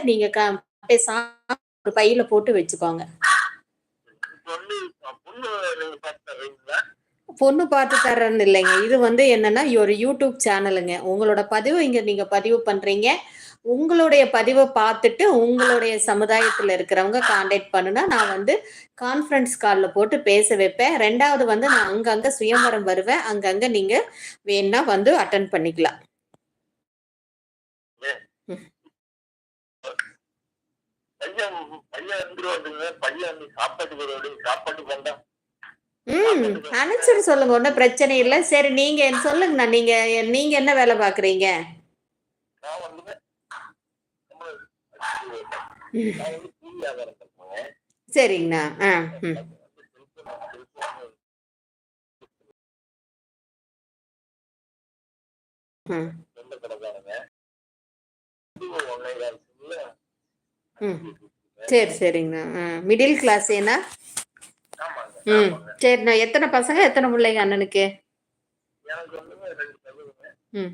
பணத்தை நீங்க ஒரு பையில போட்டு வச்சுக்கோங்க. பொண்ணு பார்த்து தர்றேன்னு இல்லைங்க. இது வந்து என்னன்னா ஒரு யூடியூப் சேனலுங்க. உங்களோட பதிவு இங்க நீங்க பதிவு பண்றீங்க. உங்களுடைய பதிவை பார்த்துட்டு உங்களுடைய சமுதாயத்துல இருக்கிறவங்க காண்டாக்ட் பண்ணுனா நான் வந்து கான்ஃபரன்ஸ் காலில் போட்டு பேச வைப்பேன். ரெண்டாவது வந்து நான் அங்கங்க சுயம்பரம் வருவேன். அங்கங்க நீங்க வேணா வந்து அட்டன் பண்ணிக்கலாம். பையன் பையன் வந்துருவாங்க பையன் வந்து சாப்பாட்டுக்கு சாப்பாட்டுக்கு வந்தா ம் அனுப்பிச்சிட்டு சொல்லுங்க. ஒன்றும் பிரச்சனை இல்லை. சரி நீங்க சொல்லுங்கண்ணா. நீங்க நீங்க என்ன வேலை பாக்குறீங்க சரிங்கண்ணா. ஆ ம். ம். ம். சரி சரிங்கண்ணா. மிடில் கிளாஸ் ஆமாங்க ம் சரிண்ணா எத்தனை பசங்க எத்தனை பிள்ளைங்க அண்ணனுக்கு? ம்.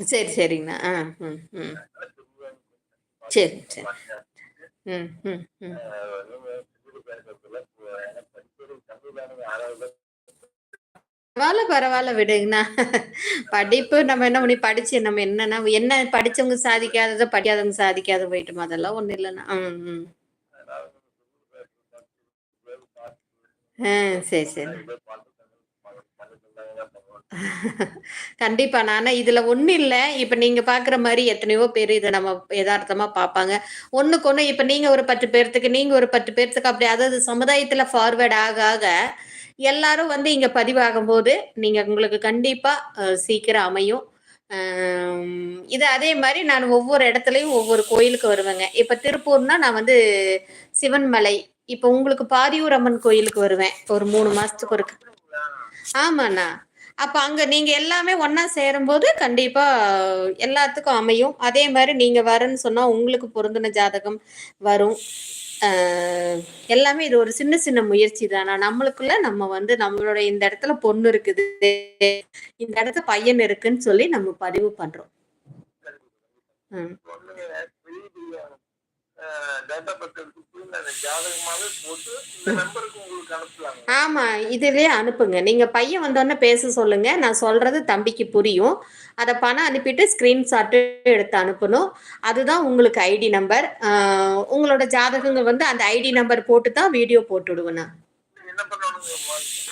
சரி சரிங்கண்ணா. ஆ ம் ம். சரி சரி. ம் ம் ம். பரவாயில்ல பரவாயில்ல விடுங்கண்ணா படிப்பு நம்ம என்ன பண்ணி படிச்சு நம்ம என்னன்னா என்ன படிச்சவங்க சாதிக்காதத படிக்காதவங்க சாதிக்காத போயிட்டுமா? அதெல்லாம் ஒண்ணு இல்லைண்ணா. ம் ம். ஆ சரி சரி. கண்டிப்பா. நானா இதுல ஒண்ணு இல்ல. இப்ப நீங்க பாக்குற மாதிரி எத்தனையோ பேர் இதை நம்ம யதார்த்தமா பார்ப்பாங்க ஒண்ணுக்கு ஒண்ணு இப்ப நீங்க ஒரு பத்து பேர்த்துக்கு நீங்க ஒரு பத்து பேர்த்துக்கு அப்படி அதாவது சமுதாயத்துல ஃபார்வேர்ட் ஆக ஆக எல்லாரும் வந்து இங்க பதிவாகும் போது நீங்க உங்களுக்கு கண்டிப்பா சீக்கிரம் அமையும். இது அதே மாதிரி நான் ஒவ்வொரு இடத்துலையும் ஒவ்வொரு கோயிலுக்கு வருவேங்க. இப்ப திருப்பூர்னா நான் வந்து சிவன்மலை இப்ப உங்களுக்கு பாரியூர் அம்மன் கோயிலுக்கு வருவேன். ஒரு மூணு மாசத்துக்கு ஒரு ஆமாண்ணா. அப்ப அங்க நீங்க எல்லாமே ஒண்ணா சேரும்போது கண்டிப்பா எல்லாத்துக்கும் அமையும். அதே மாதிரி நீங்க வரேன்னு சொன்னா உங்களுக்கு பொருந்தின ஜாதகம் வரும். எல்லாமே இது ஒரு சின்ன சின்ன முயற்சி தானா? நம்மளுக்குள்ள நம்ம வந்து நம்மளோட இந்த இடத்துல பொண்ணு இருக்குது. இந்த இடத்துல பையன் இருக்குன்னு சொல்லி நம்ம பதிவு பண்றோம். ஜாதகமாவே போட்டு நம்பருக்கு ஆமா இதுலயே அனுப்புங்க. நீங்க பையன் வந்தோடனே பேச சொல்லுங்க. நான் சொல்றது தம்பிக்கு புரியும். அதை பணம் அனுப்பிட்டு ஸ்கிரீன்ஷாட் எடுத்து அனுப்பணும். அதுதான் உங்களுக்கு ஐடி நம்பர். உங்களோட ஜாதகங்கள் வந்து அந்த ஐடி நம்பர் போட்டு தான் வீடியோ போட்டு விடுவேண்ணா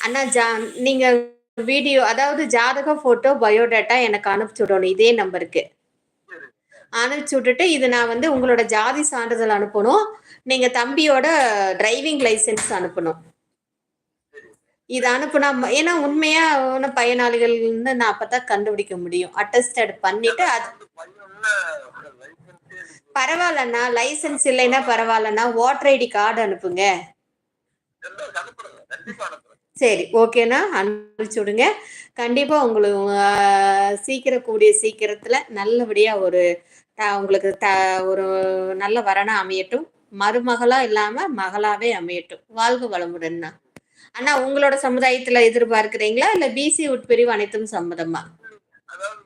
அண்ணா ஜா நீங்க வீடியோ அதாவது ஜாதகம் போட்டோ பயோடேட்டா எனக்கு அனுப்பிச்சு விடணும் இதே நம்பருக்கு. அனுப்பிச்சு விட்டுட்டு இது நான் வந்து உங்களோட ஜாதி சான்றிதழ் அனுப்பணும். நீங்க தம்பியோட டிரைவிங் லைசென்ஸ் அனுப்பணும். இது அனுப்புனா ஏன்னா உண்மையா உன பயனாளிகள்னு நான் அப்பதான் கண்டுபிடிக்க முடியும். அட்டஸ்டட் பண்ணிட்டு அது பரவாயில்லண்ணா லைசென்ஸ் இல்லைன்னா பரவாயில்லண்ணா ஓட்டர் ஐடி கார்டு அனுப்புங்க. சரி ஓகேண்ணா அனுப்பிச்சு விடுங்க. கண்டிப்பா உங்களுக்கு சீக்கிரம் கூடிய சீக்கிரத்துல நல்லபடியா ஒரு உங்களுக்கு த ஒரு நல்ல வரனா அமையட்டும். மருமகளா இல்லாம மகளாவே அமையட்டும். வாழ்க வளமுடன்ண்ணா அண்ணா உங்களோட சமுதாயத்துல எதிர்பார்க்கிறீங்களா? இல்ல பிசி உட்பிரிவு அனைத்தும் சம்மதமா? அதாவது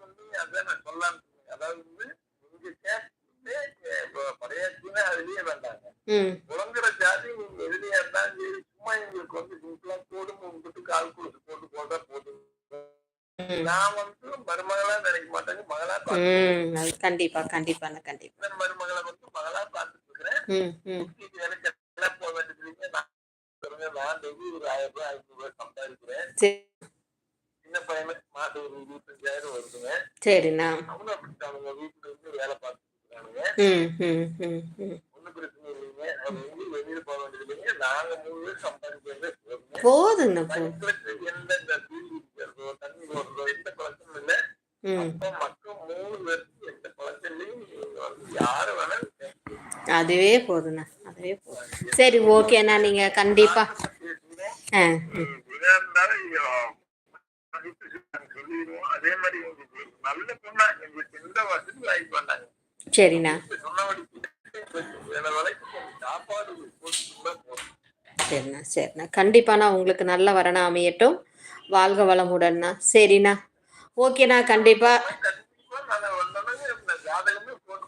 புலங்குற ஜாதி நீங்க எதுலயா இருந்தாலும் சரி சும்மா எங்களுக்கு வந்து சிம்பிளா போடும் உங்ககிட்ட கால் கொடுத்து போட்டு போட்டா போதும். நான் வந்து மருமகளா நினைக்க மாட்டேங்க மகளா கண்டிப்பா கண்டிப்பா. இந்த மருமகளை வந்து மகளா பார்த்துட்டு இருக்கிறேன் ம் ம் வீட்டுக்கு எனக்கு எல்லாம் போக வேண்டியது நான் டெய்லி ஒரு ஆயிரம் ரூபாய் ஐநூறு ரூபாய் சம்பாதிக்கிறேன். சின்ன பையனுக்கு மாதம் ஒரு இருபத்தஞ்சாயிரம் வருதுங்க. சரிண்ணா. அவனும் அப்படித்தானுங்க வீட்டுல இருந்து வேலை பார்த்துட்டு இருக்கானுங்க. ம் ம் ம் ம். ஒண்ணும் பிரச்சனை இல்லைங்க. அவர் வந்து வெளியில போக வேண்டியது இல்லைங்க. நாங்க மூணு பேர் சம்பாதிக்கிறது போதுங்க. எந்த இந்த இருக்கிறதோ தண்ணி ஓடுறதோ எந்த பழக்கமும் இல்லை. அப்பா மக்கள் மூணு பேருக்கு எந்த நீங்க வந்து யாரு வேணாலும். அதுவே போதுண்ணா அதுவே போதும். சரி ஓகேண்ணா. நீங்க கண்டிப்பா அதே மாதிரி நல்ல பொண்ணா எங்களுக்கு எந்த வசதி வாய்ப்பு வேண்டாங்க சரிண்ணா. சரிண்ணா சரிண்ணா. கண்டிப்பாண்ணா உங்களுக்கு நல்ல வரணா அமையட்டும். வாழ்க வளமுடன்ண்ணா. சரிண்ணா. ஓகேண்ணா கண்டிப்பா.